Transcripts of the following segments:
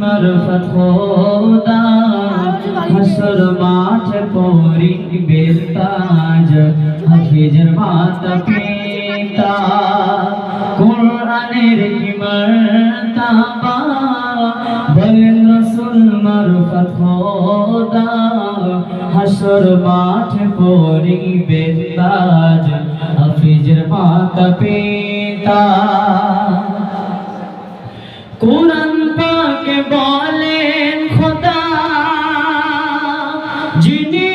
মারফত খোদা হাসর মাঠ পরিবে তাজ হাফিজের মাতা পিতা, কোরআনের কি মর্তবা? বলেন রসুল মারফত খোদা হাসর মাঠ পরিবে তাজ হাফিজের মাতা পিতা। কোরআন পাকে বলেন খোদা যিনি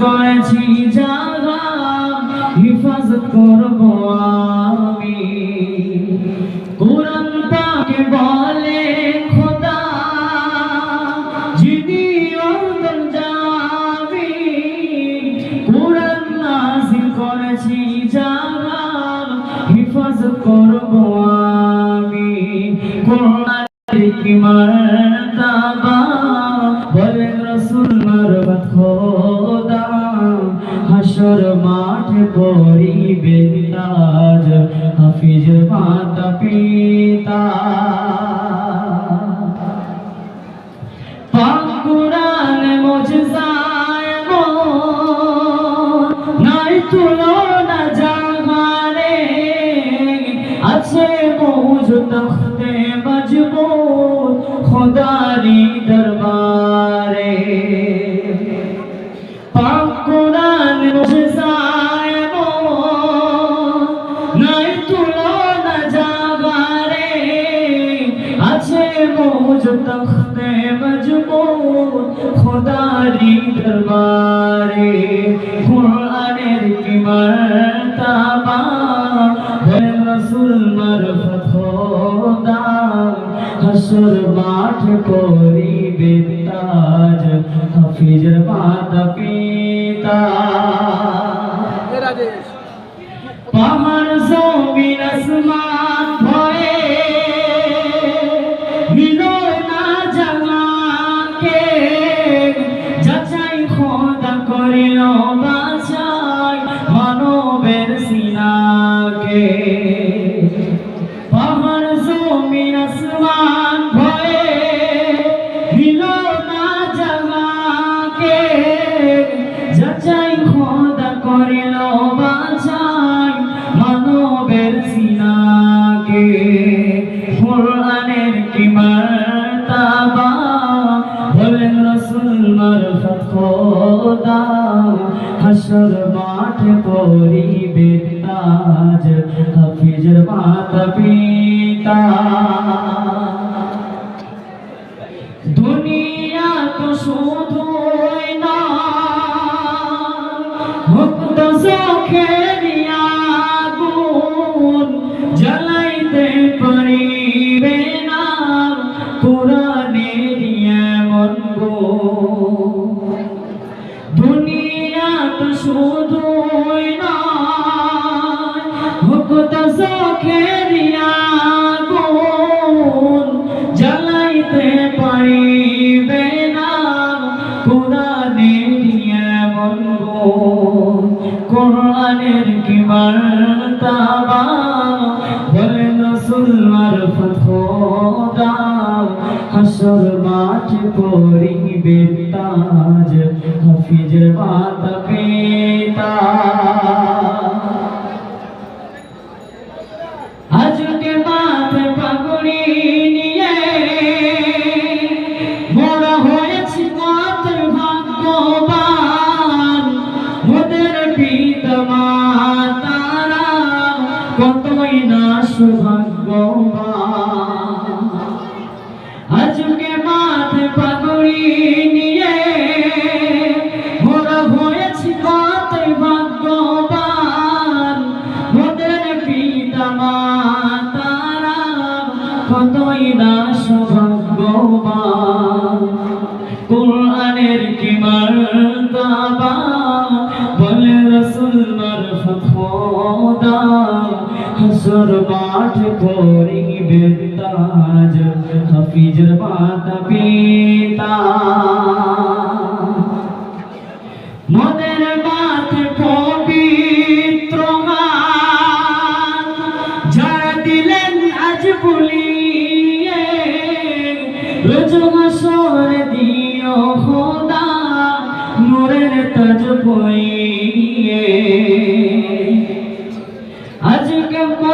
করেছি জাগা হিফাজত করব। কি মারতাবা, বলেন রাসূল মারফত খোদা, হাসর মাঠে পড়িবে তাজ, হাফিজ মাতা পিতা। পাক কুরআন মুজজায় মোর নাই তুলনা জাহানে আছে মৌজ তখতে মজবুত খোদারি দরবারে কোরআনের কি মর্তবা? হে রাসূল, মারফত খোদা, হাসর মাঠ করিবে তাজ, হাফিজের মানবের সিনাকে, কোরআনের কি মারতাবা? বলেন রাসূল, মারফত খোদা, হাসর মাঠে পড়িবে তাজ, হাফিজের মাতা পিতা দুনিয়া তো শুধুই না ভক্ত চোখের আগুন কোরআনের কি মারতাবা বলেন রাসূল মারফত খোদা হাসর মাঠে পড়িবে তাজ। হাফিজের মাতা সৌভাগ্যবান হাসর মাঠ করিবে তাজ হাফিজের মাতা পিতা। মোদের মাথে পবিত্র যারা ভুলিয়ে, রোজ হাসর দিও খোদা, নূরের তাজ পইয়ে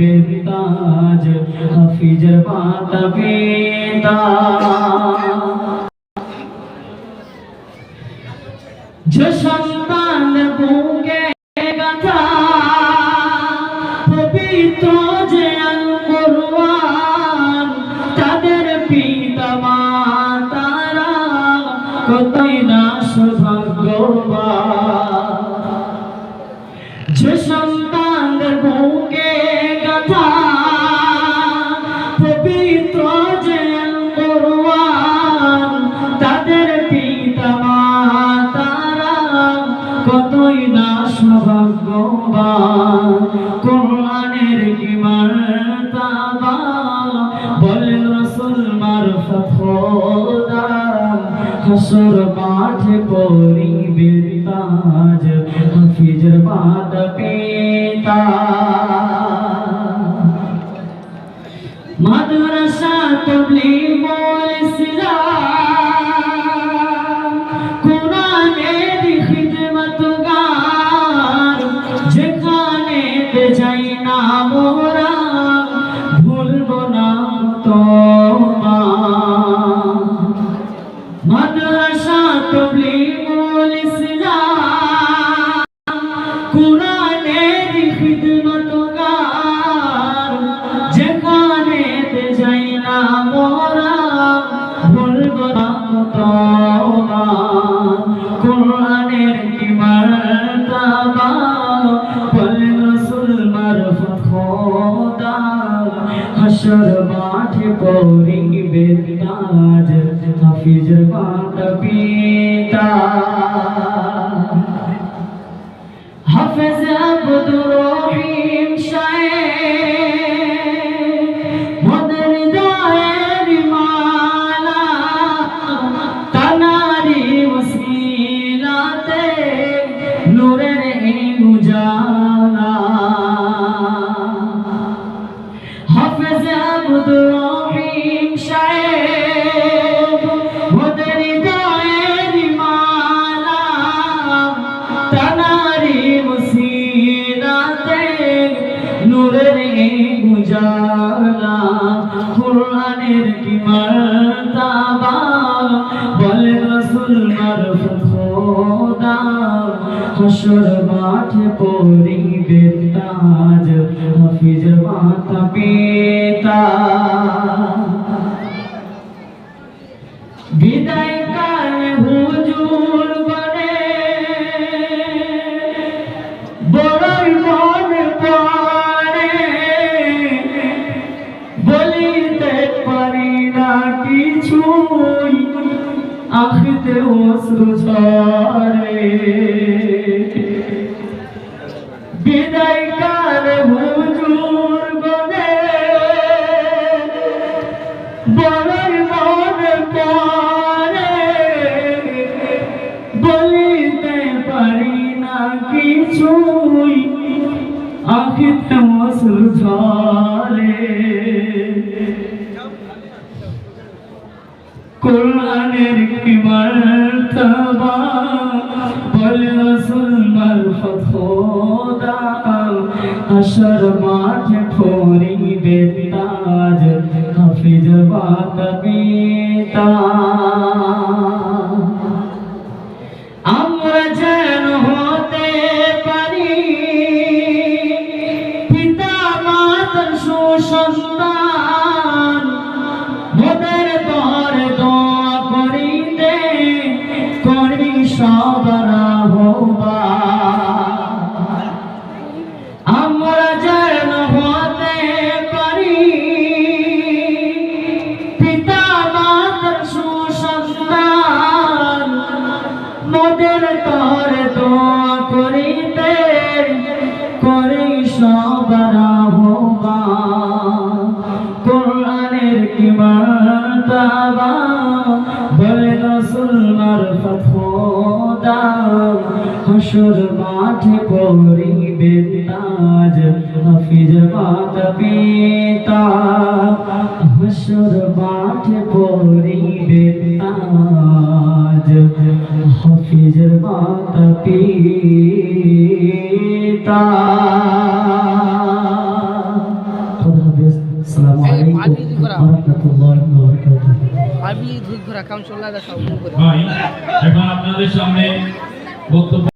তাজ হাফিজের মাতা পিতা যে সন্তান বুকে গাথা, পবিত্র যে আল তাদের পিতা মাতারা কতই না সৌভাগ্যবান। যে সন্তানদের বলেন রসুল মারফত খোদা হাসর মাঠে পরিবে তাজ হাফিজের মাতা পরিবে তাজ হাফিজের মাতা পিতা। হাফেজ আব্দুর রহিম সাহেব মদের দায়ের মালা, তানারি ওসিলাতে নূরের উজালা। হাফেজ আব্দুর নূরের এই উজালা, কোরআনের কি মার্তাবা? বলে রাসূল মারফত খোদা হাসর মাঠে পরিবে তাজ, হাফিজ মাতা পিতা। বিদায়। আখিতে অশ্রু ঝরে বিদায় কাল হুজুর বনে বড়ই মন পড়ে বলিতে পারি না কিছুই আখিতে অশ্রু ঝরে। কোরআনের কি মার্তবা বলে রাসূল মারফত খোদা হাসর মাঠে ফরিবে তাজ হাফিজ বাত হাসুর মাঠে পড়িবে তাজ হাফিজ মাতা পিতা। হাসুর মাঠে পড়িবে তাজ হাফিজ মাতা পিতা। খোদা হাফিজ আসসালামু আলাইকুম ওয়া রাহমাতুল্লাহি ওয়া বারাকাতুহু আমি ধুই ঘোরা কাম চল্লা দেখা ভাই এখন আপনাদের সামনে বক্তব্য